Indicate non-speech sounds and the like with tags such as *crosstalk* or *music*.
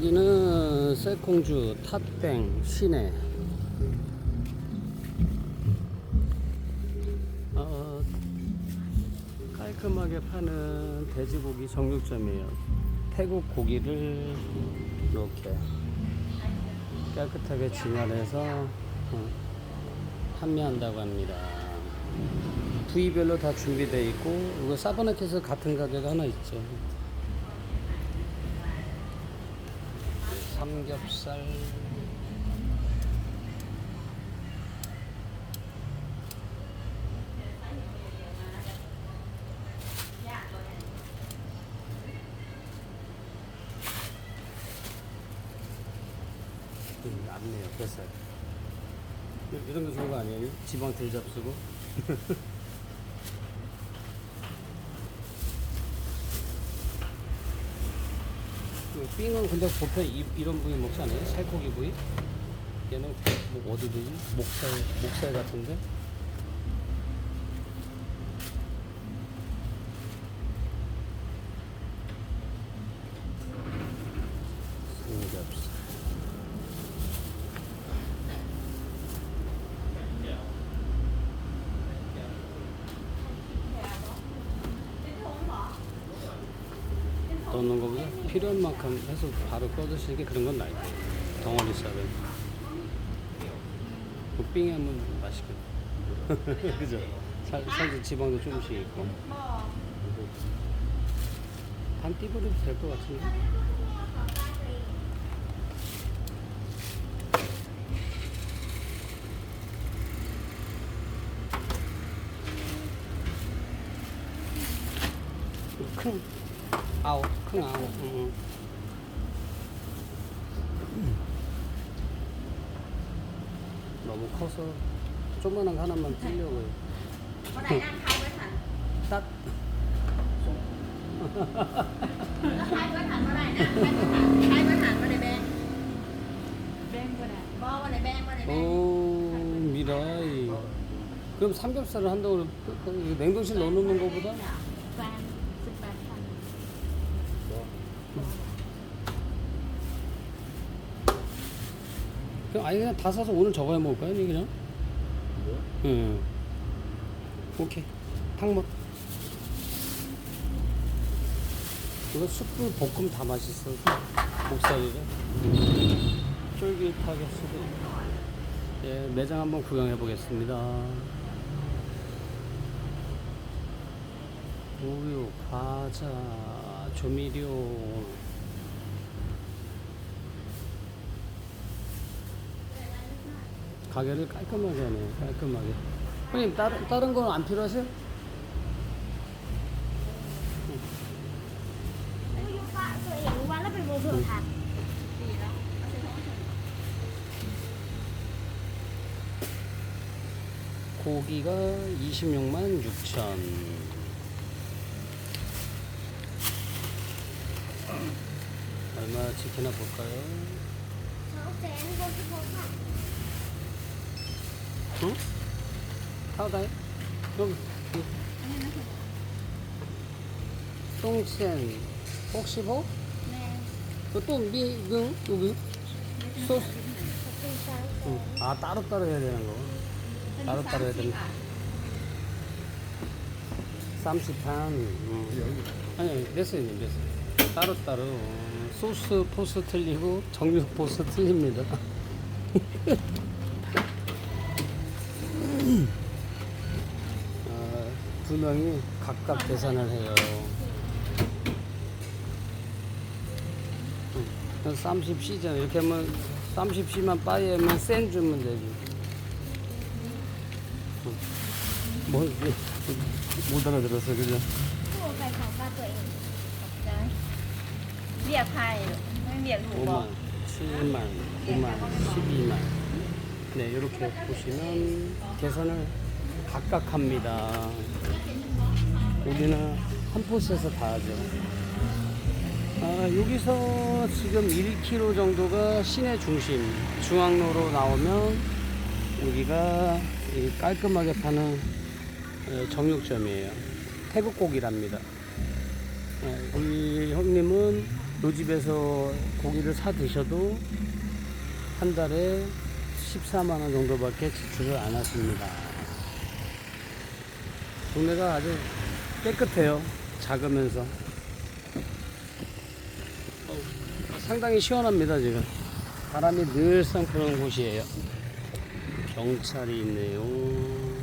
여기는 세콩주 탑땡 시내. 어, 깔끔하게 파는 돼지고기 정육점이에요. 태국 고기를 이렇게 깨끗하게 진열해서 어, 판매한다고 합니다. 부위별로 다 준비되어 있고 이거 사버나켓에서 같은 가격 하나 있죠 삼겹살. 음, 얇네요 뱃살. 이- 이런 거 좋은 거 아니에요? 지방 덜 잡수고 *laughs* 그 삥은 근데 보통 이, 이런 부위 먹지 않아요? 살코기 부위? 얘는 뭐 어디 되지? 목살, 목살 같은데? 삼겹살. 넣는 거보다 필요한 만큼 해서 바로 꺼드시는 게 그런 건 나이 덩어리 그 빙에 하면 맛있겠다 그죠? 살, 살도 지방도 조금씩 있고. 반 띠버려도 될 것 같은데. 큰 아우 큰 아우 응. 너무 커서 조그만한 거 하나만 찔려고 thành 딱오 미라이 그럼 삼겹살을 한다고 그- 그 냉동실 넣어놓는 거보다 그냥 아예 그냥 다 사서 오늘 저거 해 먹을까요? 아니, 그냥? 응. 오케이. 탕먹. 이거 숯불 볶음 다 맛있어. 목살이래. 쫄깃하게 쓰고. 예, 매장 한번 구경해 보겠습니다. 우유, 과자, 조미료. 가게를 깔끔하게 하네요. 깔끔하게. 형님, 다른, 다른 건 안 필요하세요? 고기가 26만 6천. 얼마 지키나 볼까요? 응? 여기. 여기. 똥센. 혹시 뭐? 그또 미, 그, 여기? 소스. 응. 아, 따로 따로 해야 되는 거. 따로 따로 해야 되는 30판. 음. 아니, 아니, 됐어요, 됐어요. 따로 따로. 어, 소스 포스 틀리고, 정육 포스 틀립니다. *laughs* 아, 두 명이 각각 계산을 해요. 응. 30C잖아. 이렇게 하면 30C만 빠이 하면 센 주면 되지. 응. 뭐, 못 알아들었어, 그죠? Mua vài phòng ba tuổi Đấy Việc thầy Nên việc đủ 5만, bỏ 7만, 9만, 12만. 네, 이렇게 보시면 계산을 각각 합니다. 우리는 한 포스에서 다 하죠. 아, 여기서 지금 1km 정도가 시내 중심, 중앙로로 나오면 여기가 이 깔끔하게 파는 어, 정육점이에요. 태국 고기랍니다. 어, 우리 형님은 요 집에서 고기를 사 드셔도 한 달에 14만 원 정도밖에 지출을 안 하십니다. 동네가 아주 깨끗해요. 작으면서. 어, 상당히 시원합니다, 지금. 바람이 늘상 부는 곳이에요. 경찰이 있네요.